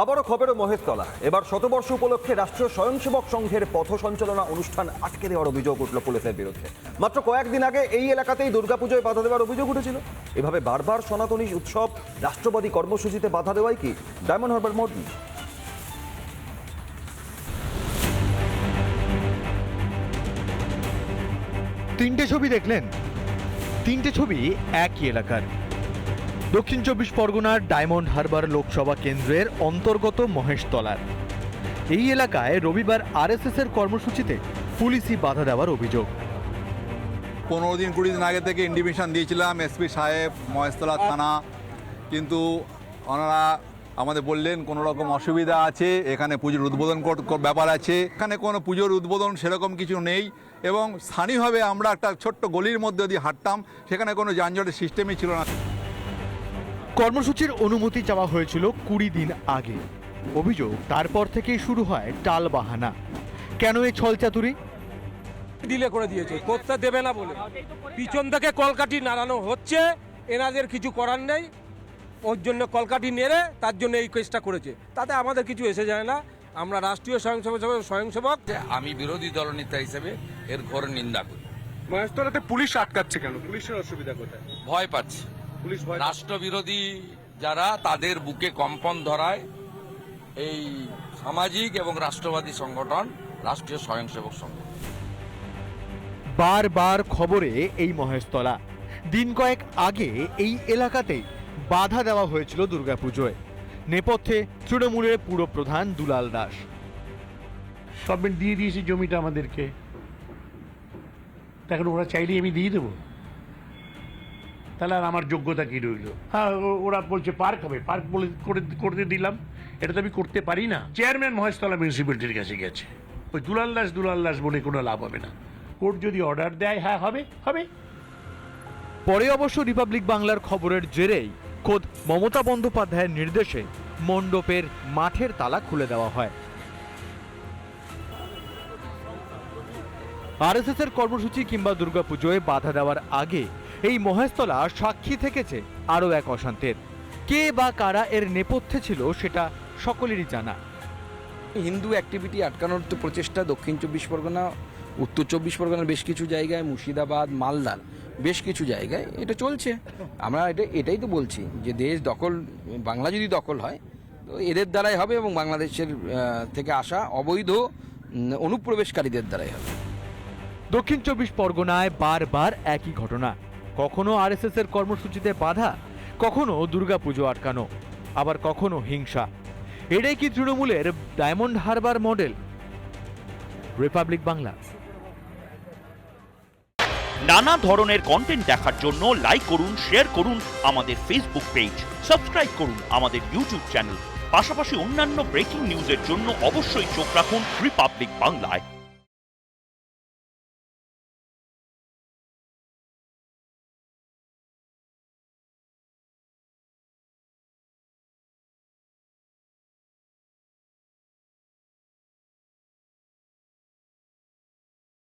আবারও খবরও মহেশতলা। এবার শতবর্ষ উপলক্ষে রাষ্ট্রীয় স্বয়ংসেবক সংঘের পথ সঞ্চালনা অনুষ্ঠান আটকে দেওয়ার অভিযোগ উঠল পুলিশের বিরুদ্ধে। মাত্র কয়েকদিন আগে এই এলাকাতেই দুর্গাপুজোয় বাধা দেওয়ার অভিযোগ উঠেছিল। এভাবে বারবার সনাতনী উৎসব, রাষ্ট্রবাদী কর্মসূচিতে বাধা দেওয়াই কি? ডায়মন্ড হারবার মোড তিনটে ছবি দেখলেন। তিনটে ছবি একই এলাকার। দক্ষিণ চব্বিশ পরগনার ডায়মন্ড হারবার লোকসভা কেন্দ্রের অন্তর্গত মহেশতলার। এই এলাকায় রবিবার আরএসএস এর কর্মসূচিতে পুলিশি বাধা দেওয়ার অভিযোগ। পনেরো দিন, কুড়ি দিন আগে থেকে ইন্ডিমেশন দিয়েছিলাম এসপি সাহেব, মহেশতলা থানা। কিন্তু ওনারা আমাদের বললেন, কোনো রকম অসুবিধা আছে, এখানে পুজোর উদ্বোধন ব্যাপার আছে। এখানে কোনো পুজোর উদ্বোধন সেরকম কিছু নেই এবং স্থানীয়ভাবে আমরা একটা ছোট্ট গলির মধ্যে দিয়ে হাঁটতাম, সেখানে কোনো যানজটের সিস্টেমই ছিল না। কর্মসূচির অনুমতি চাওয়া হয়েছিল কুড়ি দিন আগে। অভিযোগ তারপর থেকেই শুরু হয় টাল বাহানা কেন এই ছলচাতুরি ডিলে করে দিয়েছে করতে দেবে না বলে। পিছন থেকে কলকাঠি নাড়ানো হচ্ছে এনাদের কিছু করার নেই। ওর জন্য কলকাঠি নেড়ে তার জন্য এই কেসটা করেছে। তাতে আমাদের কিছু এসে যায় না। আমরা রাষ্ট্রীয় স্বয়ংসেবক স্বয়ংসেবক। আমি বিরোধী দলনেতা হিসেবে এর ঘোর নিন্দা করি। মহেশতলাতে পুলিশ আটকাচ্ছে কেন? পুলিশের অসুবিধা কোথায়? ভয় পাচ্ছি। রাষ্ট্রবিরোধী যারা তাদের বুকে কম্পন ধরায় এই সামাজিক এবং রাষ্ট্রবাদী সংগঠন রাষ্ট্রীয় স্বয়ংসেবক সংঘ বারবার খবরে এই মহেশতলা। দিন কয়েক আগে এই এলাকাতেই বাধা দেওয়া হয়েছিল দুর্গাপুজোয়। নেপথ্যে তৃণমূলের পুরপ্রধান দুলাল দাস। গভর্নমেন্ট দিয়ে দিয়েছে জমিটা আমাদেরকে। এখন ওরা চাইলেই আমি দিয়ে দেবো। তাহলে আর আমার যোগ্যতা কি রইল? হ্যাঁ ওরা বলছে পার্ক হবে, পার্ক বলে করে করতে দিলাম। এটা তো আমি করতে পারি না। চেয়ারম্যান মহেশতলা মিউনিসিপ্যালিটির কাছে গেছে। ওই দুলাল দাস দুলাল দাস বলে কোনো লাভ হবে না। কোর্ট যদি অর্ডার দেয় হ্যাঁ হবে হবে। পরে অবশ্য রিপাবলিক বাংলার খবরের জেরেই খোদ মমতা বন্দ্যোপাধ্যায়ের নির্দেশে মণ্ডপের মাঠের তালা খুলে দেওয়া হয়। আরএসএস এর কর্মসূচি কিংবা দুর্গাপুজোয় বাধা দেওয়ার আগে এই মহেশতলা সাক্ষী থেকেছে আরও এক অশান্তের। কে বা কারা এর নেপথ্যে ছিল সেটা সকলেরই জানা। হিন্দু অ্যাক্টিভিটি আটকানোর তো প্রচেষ্টা দক্ষিণ চব্বিশ পরগনা উত্তর চব্বিশ পরগনার বেশ কিছু জায়গায় মুর্শিদাবাদ মালদার বেশ কিছু জায়গায় এটা চলছে। আমরা এটা এটাই তো বলছি যে দেশ দখল বাংলা যদি দখল হয় তো এদের দ্বারাই হবে এবং বাংলাদেশের থেকে আসা অবৈধ অনুপ্রবেশকারীদের দ্বারাই হবে। দক্ষিণ চব্বিশ পরগনায় বারবার একই ঘটনা। কখনো আরএসএস এর কর্মসূচিতে বাধা, কখনো দুর্গাপুজো আটকানো, আবার কখনো হিংসা। এটাই কি তৃণমূলের Diamond Harbour model? Republic Bangla. নানা ধরনের কন্টেন্ট দেখার জন্য লাইক করুন শেয়ার করুন আমাদের ফেসবুক পেজ সাবস্ক্রাইব করুন আমাদের ইউটিউব চ্যানেল পাশাপাশি অন্যান্য ব্রেকিং নিউজের জন্য অবশ্যই চোখ রাখুন রিপাবলিক বাংলায়